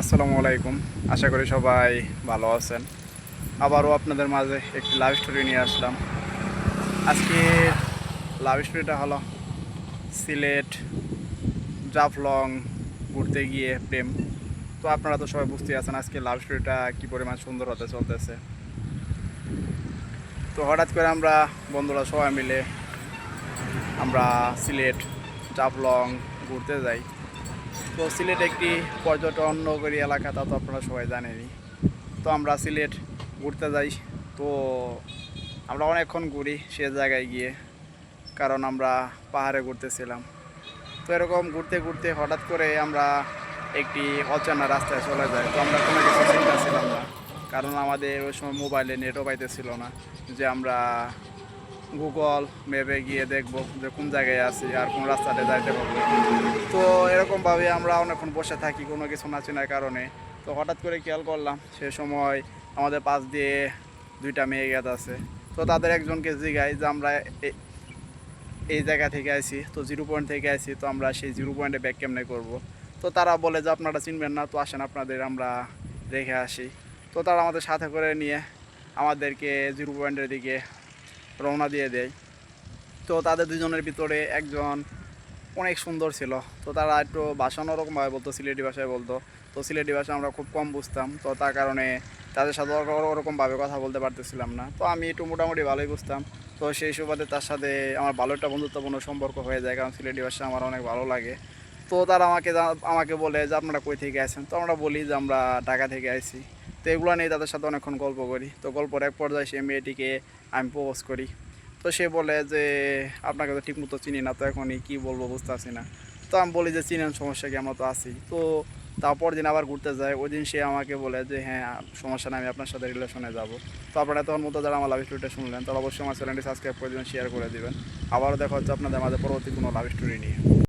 আসসালামু আলাইকুম। আশা করি সবাই ভালো আছেন। আবারও আপনাদের মাঝে একটি লাভ স্টোরি নিয়ে আসলাম। আজকে লাভ স্টোরিটা হলো সিলেট জাফলং ঘুরতে গিয়ে প্রেম। তো আপনারা তো সবাই বুঝতেই আছেন আজকে লাভ স্টোরিটা কী পরিমাণ সুন্দর হতে চলতেছে। তো হঠাৎ করে আমরা বন্ধুরা সবাই মিলে আমরা সিলেট জাফলং ঘুরতে যাই। তো সিলেট একটি পর্যটন নগরী এলাকা, তা তো আপনারা সবাই জানেনই। তো আমরা সিলেট ঘুরতে যাই। তো আমরা অনেকক্ষণ ঘুরি সে জায়গায় গিয়ে, কারণ আমরা পাহাড়ে ঘুরতেছিলাম। তো এরকম ঘুরতে ঘুরতে হঠাৎ করে আমরা একটি অচেনা রাস্তায় চলে যাই। তো আমরা কোনো কিছু চিন্তা ছিলাম না, কারণ আমাদের ওই সময় মোবাইলে নেটও পাইতেছিল না যে আমরা গুগল ম্যাপে গিয়ে দেখব যে কোন জায়গায় আছি আর কোন রাস্তাতে যাইতে পারব। তো এরকমভাবে আমরা অনেকক্ষণ বসে থাকি, কোনো কিছু না চেনার কারণে। তো হঠাৎ করে খেয়াল করলাম, সে সময় আমাদের পাশ দিয়ে দুইটা মেয়ে গেত আছে। তো তাদের একজনকে জিগাই যে আমরা এই জায়গা থেকে আইছি, তো জিরো পয়েন্ট থেকে আইছি, তো আমরা সেই জিরো পয়েন্টে ব্যাক কেমনে করব? তো তারা বলে যে, আপনারা চিনবেন না, তো আসেন আপনাদের, আমরা রেখে আসি। তো তারা আমাদের সাথে করে নিয়ে আমাদেরকে জিরো পয়েন্টের দিকে রওনা দিয়ে দেয়। তো তাদের দুজনের ভিতরে একজন অনেক সুন্দর ছিল। তো তারা একটু ভাষা অন্যরকমভাবে বলতো, সিলেটি ভাষায় বলতো। তো সিলেটি ভাষা আমরা খুব কম বুঝতাম। তো তার কারণে তাদের সাথে ওর- ওরকমভাবে কথা বলতে পারতেছিলাম না। তো আমি একটু মোটামুটি ভালোই বুঝতাম। তো সেই সুবাদে তার সাথে আমার ভালো একটা বন্ধুত্বপূর্ণ সম্পর্ক হয়ে যায়, কারণ সিলেটি ভাষা আমার অনেক ভালো লাগে। তো তারা আমাকে আমাকে বলে যে, আপনারা কই থেকে আসেন তো আমরা বলি যে, আমরা ঢাকা থেকে আইছি। তো এগুলো নিয়ে তাদের সাথে অনেকক্ষণ গল্প করি। তো গল্পর এক পর্যায়ে সে মেয়েটিকে আমি প্রপোজ করি। তো সে বলে যে, আপনাকে তো ঠিক মতো চিনি না, তো এখনই কি বলব বুঝতে পারছি না। তো আমি বলি যে, চিনেন, সমস্যা কি? আমরা তো আছি। তো তারপর দিন আবার ঘুরতে যায়। ওই দিন সে আমাকে বলে যে হ্যাঁ সমস্যা না আমি আপনার সাথে রিলেশনে যাব। তো আপনারা তখন মতো যারা আমার লাভ স্টোরিটা শুনলেন তাহলে অবশ্যই আমার চ্যানেলটি সাবস্ক্রাইব শেয়ার করে দেবেন। আবারও দেখা হচ্ছে আপনাদের মাঝে পরবর্তী কোনো লাভ স্টোরি নিয়ে।